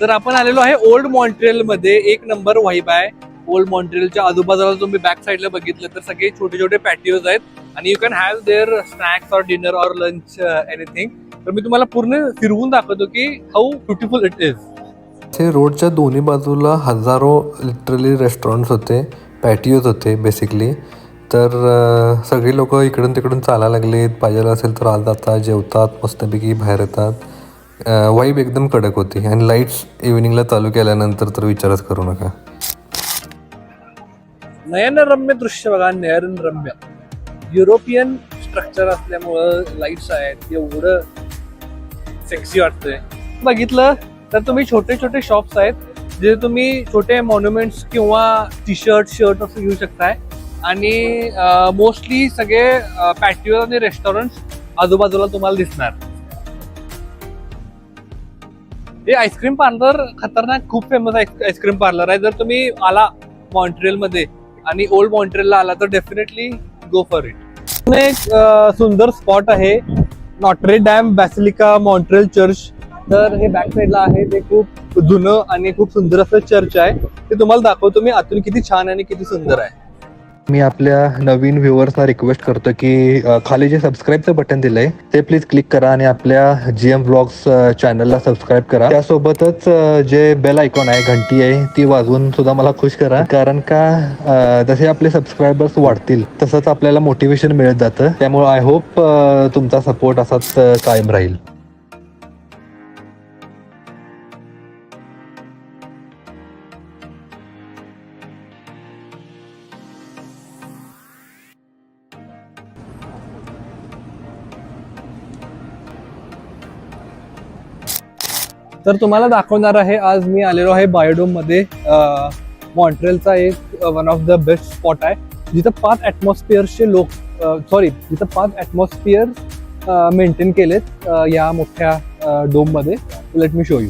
तर आपण आलेलो आहे ओल्ड मॉन्ट्रियलमध्ये एक नंबर वाईब आहे. ओल्ड मॉन्ट्रियलच्या आजूबाजूला तुम्ही बॅक साईडला बघितलं तर सगळे छोटे छोटे पॅटिओज आहेत. आणि you can have there snacks or dinner or lunch anything तर मी तुम्हाला पूर्ण फिरवून दाखवतो की हाऊ ब्युटिफुल इट इज ते रोडच्या दोन्ही बाजूला हजारो लिटरली रेस्टॉरंट्स होते पॅटिओज होते बेसिकली तर uh, सगळी लोक इकडून तिकडून चालायला लागलेत. पाहिजे असेल तर आज जातात जेवतात मस्तपैकी बाहेर येतात. वाईब एकदम कडक होती. आणि लाईट्स इव्हिनिंगला चालू केल्यानंतर तर विचारच करू नका. नयनरम्य दृश्य बघा नयनरम्य. युरोपियन स्ट्रक्चर असल्यामुळं लाईट्स आहेत एवढं सेक्सी वाटतंय. बघितलं तर तुम्ही छोटे छोटे शॉप्स आहेत जे तुम्ही छोटे मॉन्युमेंट्स किंवा टी शर्ट शर्ट असं घेऊ शकताय. आणि मोस्टली सगळे पॅटिओ आणि रेस्टॉरंट आजूबाजूला तुम्हाला दिसणार. हे आईस्क्रीम पार्लर खतरनाक खूप फेमस आईस्क्रीम पार्लर आहे. जर तुम्ही आला मॉन्ट्रियलमध्ये आणि ओल्ड मॉन्ट्रियलला आला तर डेफिनेटली गो फॉर इट एक सुंदर स्पॉट आहे Notre Dame Basilica Montreal church. तर हे बॅक साईडला आहे ते खूप जुनं आणि खूप सुंदर असं चर्च आहे. ते तुम्हाला दाखवतो मी आतून किती छान आणि किती सुंदर आहे. मी आपल्या नवीन व्ह्युअर्सना रिक्वेस्ट करतो की अ, खाली जे सबस्क्राईबचं बटन दिलंय ते प्लीज क्लिक करा आणि आपल्या जी एम ब्लॉग्स चॅनलला सबस्क्राईब करा. त्यासोबतच अ, जे बेल आयकॉन आहे घंटी आहे ती वाजवून सुद्धा मला खुश करा. कारण का अ, जसे आपले सबस्क्रायबर्स वाढतील तसंच आपल्याला मोटिवेशन मिळत जातं. त्यामुळे आय होप तुमचा सपोर्ट असाच अ, कायम राहील. तर तुम्हाला दाखवणार आहे आज मी आलेलो आहे बायोडोममध्ये मॉन्ट्रेलचा एक one of the best spot आहे. जिथं पाच ॲटमॉस्फिअरचे लोक सॉरी जिथं पाच ॲटमॉस्फिअर मेंटेन केलेत या मोठ्या डोममध्ये. लेट मी शो यू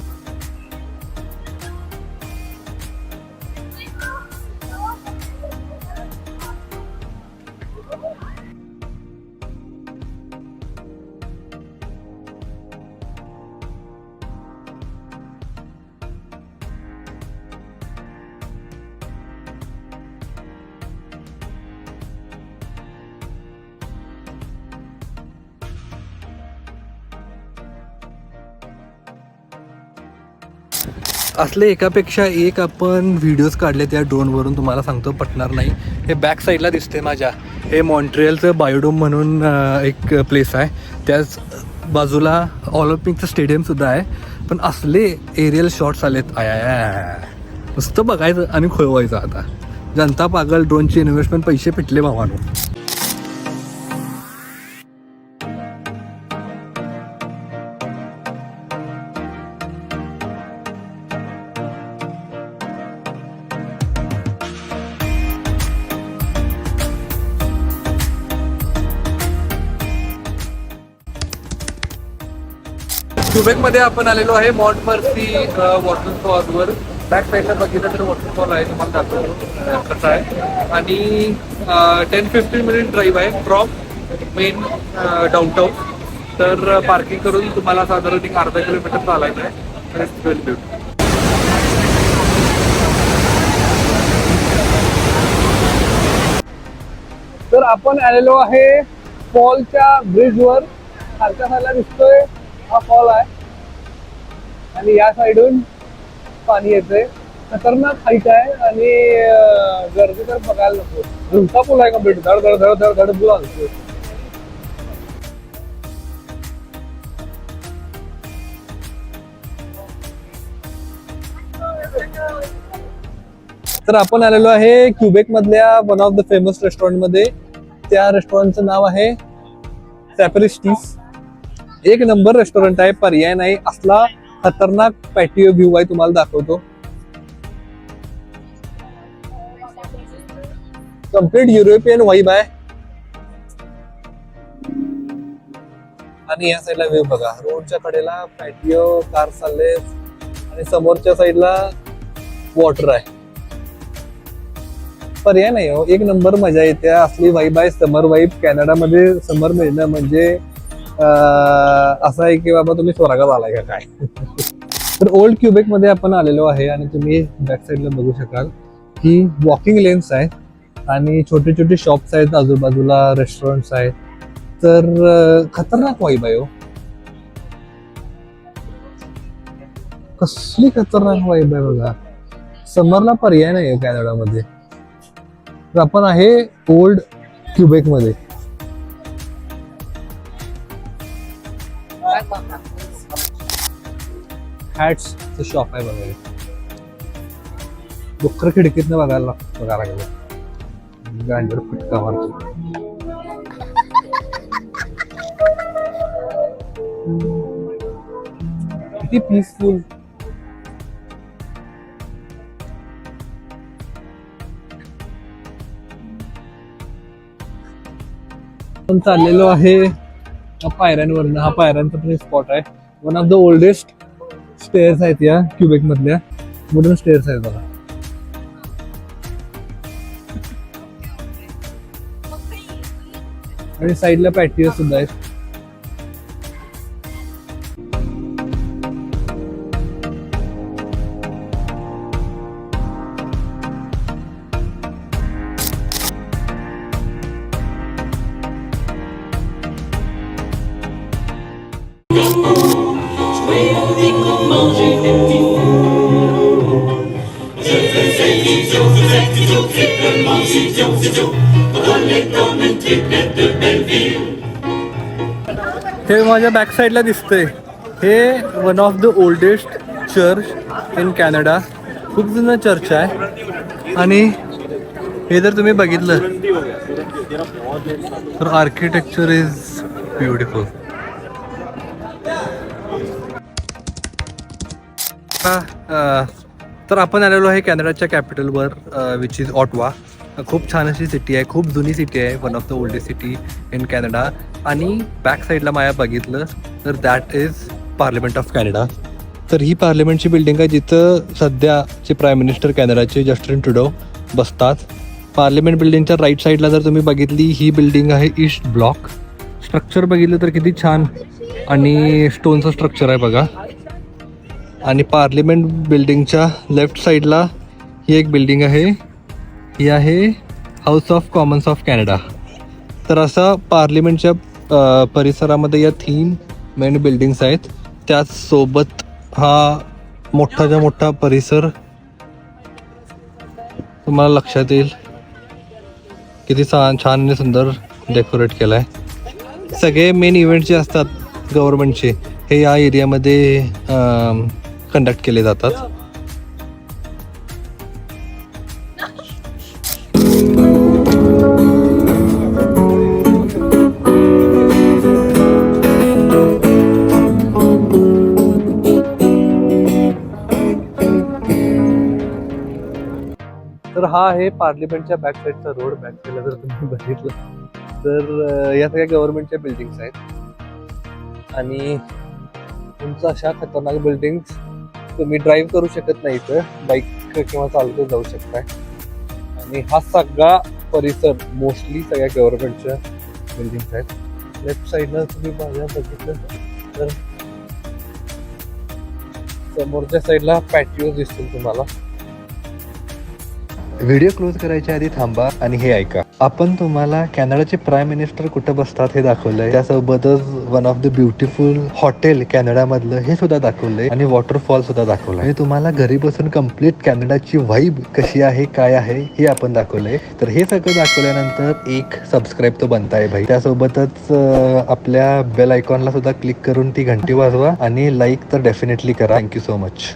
असले एकापेक्षा एक आपण व्हिडिओज काढले त्या ड्रोनवरून तुम्हाला सांगतो पटणार नाही. हे बॅक साईडला दिसते माझ्या. हे मॉन्ट्रियलचं बायोडोम म्हणून एक प्लेस आहे. त्याच बाजूला ऑलिम्पिकचं स्टेडियमसुद्धा आहे. पण असले एरियल शॉट्स आलेत. आय आय नुसतं बघायचं आणि खोळवायचं आता. जनता पागल ड्रोनची इन्व्हेस्टमेंट पैसे पिटले भावानो. क्युबेकमध्ये आपण आलेलो आहे. मॉन्ट मर्सी वॉटरफॉलवर बॅक साईडला बघितलं तर वॉटरफॉल आहे. तुम्हाला दाखवतो. कसं कसा आहे. आणि टेन फिफ्टीन मिनिट ड्राईव्ह आहे फ्रॉम मेन डाऊनटाऊन तर पार्किंग करून तुम्हाला साधारण एक अर्धा किलोमीटर चालायचं आहे. तर it's तर आपण आलेलो आहे फॉलच्या ब्रिजवर खालच्या साईडला दिसतोय. हा फॉल आहे. आणि या साईडून पाणी येतंय. खतरनाक हाईट आहे आणि गर्दी तर बघायला नको. झुलता पूल आहे कंप्लीट धड धड धड धड धड पूल आणतोय तर आपण आलेलो आहे क्युबेक मधल्या वन ऑफ द फेमस रेस्टॉरंटमध्ये. त्या रेस्टॉरंटचं नाव आहे सॅपरिस्टीस एक नंबर रेस्टॉरंट आहे पर्याय नाही. असला खतरनाक पॅटिओ व्ह्यू आहे तुम्हाला दाखवतो. कंप्लीट युरोपियन वाईब आहे. आणि या साईडला व्ह्यू बघा. रोडच्या कडेला पॅटिओ कार चालले. आणि समोरच्या साईडला वॉटर आहे. पर्याय नाही हो. एक नंबर मजा येते. असली वाईब आहे. समर वाईब कॅनडामध्ये समर महिना म्हणजे असं आहे की बाबा तुम्ही स्वर्गात आलाय का काय? तर ओल्ड क्युबेकमध्ये आपण आलेलो आहे आणि तुम्ही बॅक साईडला बघू शकाल की वॉकिंग लेन्स आहेत आणि छोटे छोटे शॉप्स आहेत आजूबाजूला रेस्टॉरंट्स आहेत. तर खतरनाक वाईब आहे हो. कसली खतरनाक वाईब आहे बघा. समरला पर्याय नाही कॅनडामध्ये तर आपण आहे ओल्ड क्युबेकमध्ये. हॅट्सचं शॉप आहे बघा हे. डुक्कर खिडकीतनं बघायला लाग- बघायला लागलं. गांडीवर फटका मारतो. किती पीसफुल पण चाललेलो आहे पायऱ्यांवरनं हा पायऱ्यांचा पण स्पॉट आहे. One of the oldest stairs आहेत या क्युबेक मधल्या. वुडन स्टेअर्स आहेत बघा. आणि साईडला पॅटिओ सुद्धा आहेत. हे माझ्या बॅक साईडला दिसतंय. हे one of the oldest church in Canada खूप जुनं चर्च आहे. आणि हे जर तुम्ही बघितलं तर आर्किटेक्चर इज ब्युटिफुल तर आपण आलेलो आहे कॅनडाच्या कॅपिटलवर विच इज ऑटवा खूप छान अशी सिटी आहे खूप जुनी सिटी आहे one of the oldest city in Canada आणि बॅक साईडला माया बघितलं तर that is parliament of Canada तर ही पार्लिमेंटची बिल्डिंग आहे जिथं सध्याचे प्राईम मिनिस्टर कॅनडाचे जस्टिन ट्रुडो बसतात. पार्लिमेंट बिल्डिंगच्या राईट साईडला जर तुम्ही बघितली ही बिल्डिंग आहे ईस्ट ब्लॉक स्ट्रक्चर बघितलं तर किती छान. आणि स्टोनचं स्ट्रक्चर आहे बघा. आणि पार्लिमेंट बिल्डिंगच्या लेफ्ट साईडला ही एक बिल्डिंग आहे. ही आहे House of Commons of Canada तर असा पार्लिमेंटच्या परिसरामध्ये या तीन मेन बिल्डिंग्स आहेत. त्याचसोबत हा मोठाच्या मोठा परिसर तुम्हाला लक्षात येईल. किती छान छान आणि सुंदर डेकोरेट केलं आहे सगळे मेन इव्हेंट जे असतात गव्हर्नमेंटचे हे या एरियामध्ये कंडक्ट केले जातात. हा आहे पार्लिमेंटच्या बॅक साईडचा रोड बॅक साईडला जर तुम्ही बघितलं तर या सगळ्या गव्हर्नमेंटच्या बिल्डिंग्स आहेत. आणि उंच अशा खतरनाक बिल्डिंग्स तुम्ही ड्राईव्ह करू शकत नाही इथं. बाईक किंवा चालत जाऊ शकताय. आणि हा सगळा परिसर मोस्टली सगळ्या गव्हर्नमेंटच्या बिल्डिंग्स आहेत. लेफ्ट साईडला तुम्ही माझ्या बघितलं तर समोरच्या साईडला पॅटिओ दिसतील तुम्हाला. व्हिडिओ क्लोज करायच्या आधी थांबा आणि हे ऐका. आपण तुम्हाला कॅनडाचे प्राईम मिनिस्टर कुठं बसतात हे दाखवलंय. त्यासोबतच one of the beautiful hotel कॅनडामधलं हे सुद्धा दाखवलंय आणि वॉटरफॉल सुद्धा दाखवलं आणि तुम्हाला घरी बसून कंप्लीट कॅनडाची व्हाईब कशी आहे काय आहे हे आपण दाखवलंय. तर हे सगळं दाखवल्यानंतर एक सबस्क्राईब तो बनताय भाई. त्यासोबतच आपल्या बेल आयकॉनला सुद्धा क्लिक करून ती घंटी वाजवा आणि लाईक तर डेफिनेटली करा. Thank you so much